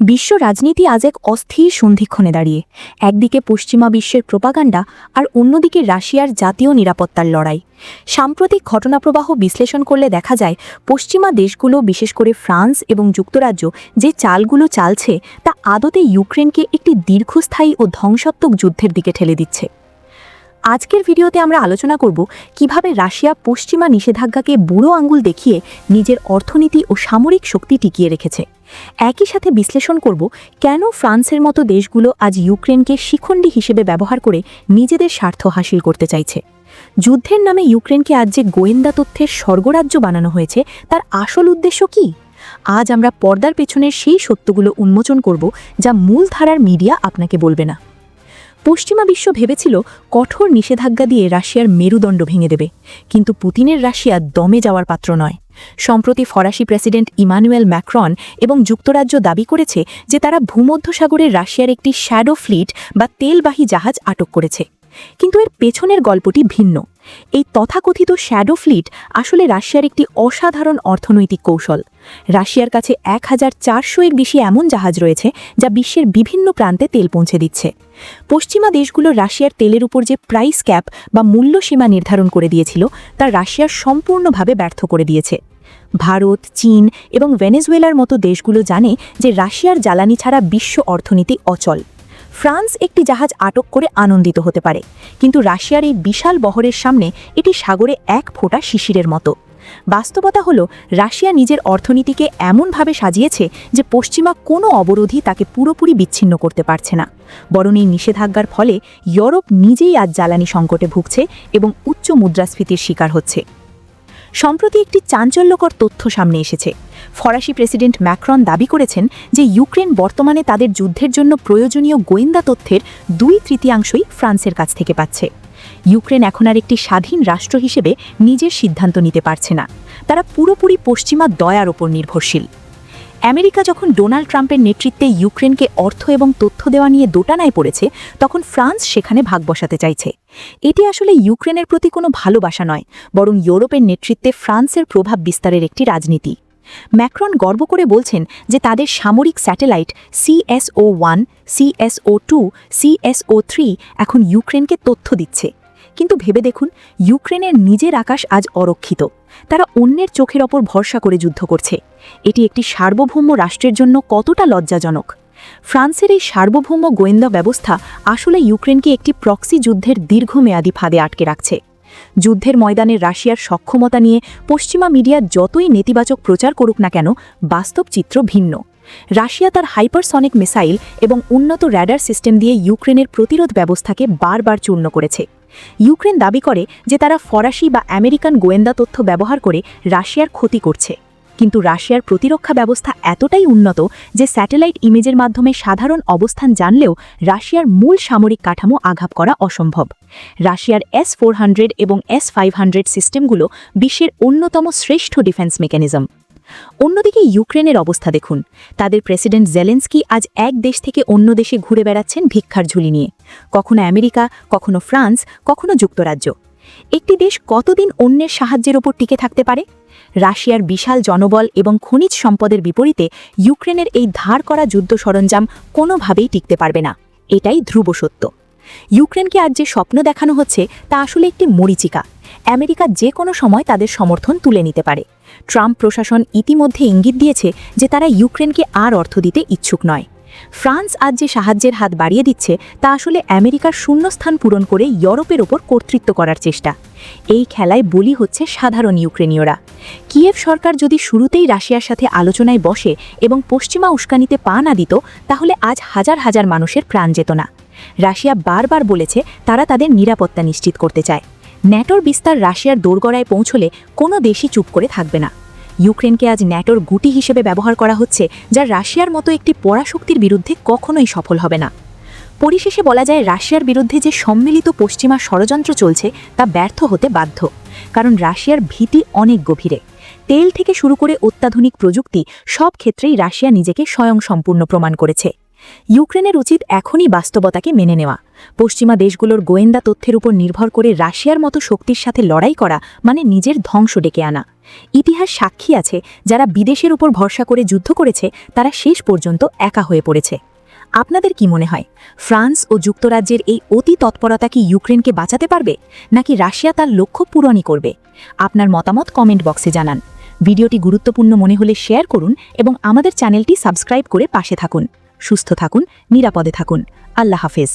বিশ্ব রাজনীতি আজ এক অস্থির সন্ধিক্ষণে দাঁড়িয়ে। একদিকে পশ্চিমা বিশ্বের প্রোপাগান্ডা আর অন্যদিকে রাশিয়ার জাতীয় নিরাপত্তার লড়াই। সাম্প্রতিক ঘটনাপ্রবাহ বিশ্লেষণ করলে দেখা যায়, পশ্চিমা দেশগুলো, বিশেষ করে ফ্রান্স এবং যুক্তরাজ্য, যে চালগুলো চালছে, তা আদতে ইউক্রেনকে একটি দীর্ঘস্থায়ী ও ধ্বংসাত্মক যুদ্ধের দিকে ঠেলে দিচ্ছে। আজকের ভিডিওতে আমরা আলোচনা করব কীভাবে রাশিয়া পশ্চিমা নিষেধাজ্ঞাকে বুড়ো আঙ্গুল দেখিয়ে নিজের অর্থনীতি ও সামরিক শক্তি টিকিয়ে রেখেছে। একই সাথে বিশ্লেষণ করব কেন ফ্রান্সের মতো দেশগুলো আজ ইউক্রেনকে শিখণ্ডী হিসেবে ব্যবহার করে নিজেদের স্বার্থ হাসিল করতে চাইছে। যুদ্ধের নামে ইউক্রেনকে আজ যে গোয়েন্দা তথ্যের স্বর্গরাজ্য বানানো হয়েছে, তার আসল উদ্দেশ্য কি? আজ আমরা পর্দার পেছনের সেই সত্যগুলো উন্মোচন করব যা মূলধারার মিডিয়া আপনাকে বলবে না। পশ্চিমা বিশ্ব ভেবেছিল কঠোর নিষেধাজ্ঞা দিয়ে রাশিয়ার মেরুদণ্ড ভেঙে দেবে। কিন্তু পুতিনের রাশিয়া দমে যাওয়ার পাত্র নয়। সম্প্রতি ফরাসি প্রেসিডেন্ট ইমানুয়েল ম্যাক্রন এবং যুক্তরাজ্য দাবি করেছে যে তারা ভূমধ্যসাগরে রাশিয়ার একটি শ্যাডো ফ্লিট বা তেলবাহী জাহাজ আটক করেছে। কিন্তু এর পেছনের গল্পটি ভিন্ন। এই তথাকথিত শ্যাডো ফ্লিট আসলে রাশিয়ার একটি অসাধারণ অর্থনৈতিক কৌশল। রাশিয়ার কাছে এক হাজার চারশো এর বেশি এমন জাহাজ রয়েছে যা বিশ্বের বিভিন্ন প্রান্তে তেল পৌঁছে দিচ্ছে। পশ্চিমা দেশগুলো রাশিয়ার তেলের উপর যে প্রাইস ক্যাপ বা মূল্যসীমা নির্ধারণ করে দিয়েছিল, তা রাশিয়ার সম্পূর্ণভাবে ব্যর্থ করে দিয়েছে। ভারত, চীন এবং ভেনেজুয়েলার মতো দেশগুলো জানে যে রাশিয়ার জ্বালানি ছাড়া বিশ্ব অর্থনীতি অচল। ফ্রান্স একটি জাহাজ আটক করে আনন্দিত হতে পারে। কিন্তু রাশিয়ার এই বিশাল বহরের সামনে এটি সাগরে এক ফোঁটা শিশিরের মতো। বাস্তবতা হল, রাশিয়া নিজের অর্থনীতিকে এমনভাবে সাজিয়েছে যে পশ্চিমা কোনো অবরোধই তাকে পুরোপুরি বিচ্ছিন্ন করতে পারছে না। বরং এই নিষেধাজ্ঞার ফলে ইউরোপ নিজেই আজ জ্বালানি সংকটে ভুগছে এবং উচ্চ মুদ্রাস্ফীতির শিকার হচ্ছে। সম্প্রতি একটি চাঞ্চল্যকর তথ্য সামনে এসেছে। ফরাসি প্রেসিডেন্ট ম্যাক্রন দাবি করেছেন যে ইউক্রেন বর্তমানে তাদের যুদ্ধের জন্য প্রয়োজনীয় গোয়েন্দা তথ্যের দুই তৃতীয়াংশই ফ্রান্সের কাছ থেকে পাচ্ছে। ইউক্রেন এখন আর একটি স্বাধীন রাষ্ট্র হিসেবে নিজের সিদ্ধান্ত নিতে পারছে না। তারা পুরোপুরি পশ্চিমা দয়ার ওপর নির্ভরশীল। আমেরিকা যখন ডোনাল্ড ট্রাম্পের নেতৃত্বে ইউক্রেনকে অর্থ এবং তথ্য দেওয়া নিয়ে দোটানায় পড়েছে, তখন ফ্রান্স সেখানে ভাগ বসাতে চাইছে। এটি আসলে ইউক্রেনের প্রতি কোনো ভালোবাসা নয়, বরং ইউরোপের নেতৃত্বে ফ্রান্সের প্রভাব বিস্তারের একটি রাজনীতি। ম্যাক্রন গর্ব করে বলছেন যে তাদের সামরিক satellite CSO one CSO two CSO three এখন ইউক্রেনকে তথ্য দিচ্ছে। কিন্তু ভেবে দেখুন, ইউক্রেনের নিজের আকাশ আজ অরক্ষিত। তারা অন্যের চোখের ওপর ভরসা করে যুদ্ধ করছে। এটি একটি সার্বভৌম রাষ্ট্রের জন্য কতটা লজ্জাজনক? ফ্রান্সের এই সার্বভৌম গোয়েন্দা ব্যবস্থা আসলে ইউক্রেনকে একটি প্রক্সি যুদ্ধের দীর্ঘমেয়াদী ফাঁদে আটকে রাখছে। যুদ্ধের ময়দানে রাশিয়ার সক্ষমতা নিয়ে পশ্চিমা মিডিয়া যতই নেতিবাচক প্রচার করুক না কেন, বাস্তব চিত্র ভিন্ন। রাশিয়া তার হাইপারসনিক মিসাইল এবং উন্নত র্যাডার সিস্টেম দিয়ে ইউক্রেনের প্রতিরোধ ব্যবস্থাকে বারবার চূর্ণ করেছে। ইউক্রেন দাবি করে যে তারা ফরাসি বা আমেরিকান গোয়েন্দা তথ্য ব্যবহার করে রাশিয়ার ক্ষতি করছে। কিন্তু রাশিয়ার প্রতিরক্ষা ব্যবস্থা এতটাই উন্নত যে স্যাটেলাইট ইমেজের মাধ্যমে সাধারণ অবস্থান জানলেও রাশিয়ার মূল সামরিক কাঠামো আঘাত করা অসম্ভব। রাশিয়ার এস ফোর এবং এস ফাইভ সিস্টেমগুলো বিশ্বের অন্যতম শ্রেষ্ঠ ডিফেন্স মেকানিজম। অন্যদিকে ইউক্রেনের অবস্থা দেখুন। তাদের প্রেসিডেন্ট জেলেন্সকি আজ এক দেশ থেকে অন্য দেশে ঘুরে বেড়াচ্ছেন ভিক্ষার ঝুলি নিয়ে। কখনো আমেরিকা, কখনো ফ্রান্স, কখনো যুক্তরাজ্য। একটি দেশ কতদিন অন্যের সাহায্যের ওপর টিকে থাকতে পারে? রাশিয়ার বিশাল জনবল এবং খনিজ সম্পদের বিপরীতে ইউক্রেনের এই ধার করা যুদ্ধ সরঞ্জাম কোনোভাবেই টিকতে পারবে না। এটাই ধ্রুব সত্য। ইউক্রেনকে আজ যে স্বপ্ন দেখানো হচ্ছে, তা আসলে একটি মরিচিকা। আমেরিকা যে কোনো সময় তাদের সমর্থন তুলে নিতে পারে। ট্রাম্প প্রশাসন ইতিমধ্যে ইঙ্গিত দিয়েছে যে তারা ইউক্রেনকে আর অর্থ দিতে ইচ্ছুক নয়। ফ্রান্স আজ যে সাহায্যের হাত বাড়িয়ে দিচ্ছে, তা আসলে আমেরিকার শূন্যস্থান পূরণ করে ইউরোপের ওপর কর্তৃত্ব করার চেষ্টা। এই খেলায় বলি হচ্ছে সাধারণ ইউক্রেনীয়রা। কিয়েভ সরকার যদি শুরুতেই রাশিয়ার সাথে আলোচনায় বসে এবং পশ্চিমা উস্কানিতে পা না দিত, তাহলে আজ হাজার হাজার মানুষের প্রাণ যেত না। রাশিয়া বারবার বলেছে তারা তাদের নিরাপত্তা নিশ্চিত করতে চায়। ন্যাটোর বিস্তার রাশিয়ার দোরগড়ায় পৌঁছলে কোনো দেশই চুপ করে থাকবে না। ইউক্রেনকে আজ ন্যাটোর গুটি হিসেবে ব্যবহার করা হচ্ছে, যা রাশিয়ার মতো একটি পরাশক্তির বিরুদ্ধে কখনোই সফল হবে না। পরিশেষে বলা যায় রাশিয়ার বিরুদ্ধে যে সম্মিলিত পশ্চিমা ষড়যন্ত্র চলছে, তা ব্যর্থ হতে বাধ্য। কারণ রাশিয়ার ভীতি অনেক গভীরে। তেল থেকে শুরু করে অত্যাধুনিক প্রযুক্তি সব ক্ষেত্রেই রাশিয়া নিজেকে স্বয়ংসম্পূর্ণ প্রমাণ করেছে। ইউক্রেনের উচিত এখনই বাস্তবতাকে মেনে নেওয়া। পশ্চিমা দেশগুলোর গোয়েন্দা তথ্যের উপর নির্ভর করে রাশিয়ার মতো শক্তির সাথে লড়াই করা মানে নিজের ধ্বংস ডেকে আনা। ইতিহাস সাক্ষী আছে, যারা বিদেশের উপর ভরসা করে যুদ্ধ করেছে, তারা শেষ পর্যন্ত একা হয়ে পড়েছে। আপনাদের কি মনে হয়, ফ্রান্স ও যুক্তরাজ্যের এই অতি তৎপরতা কি ইউক্রেনকে বাঁচাতে পারবে, নাকি রাশিয়া তার লক্ষ্য পূরণই করবে? আপনার মতামত কমেন্ট বক্সে জানান। ভিডিওটি গুরুত্বপূর্ণ মনে হলে শেয়ার করুন এবং আমাদের চ্যানেলটি সাবস্ক্রাইব করে পাশে থাকুন। সুস্থ থাকুন, নিরাপদে থাকুন। আল্লাহ হাফেজ।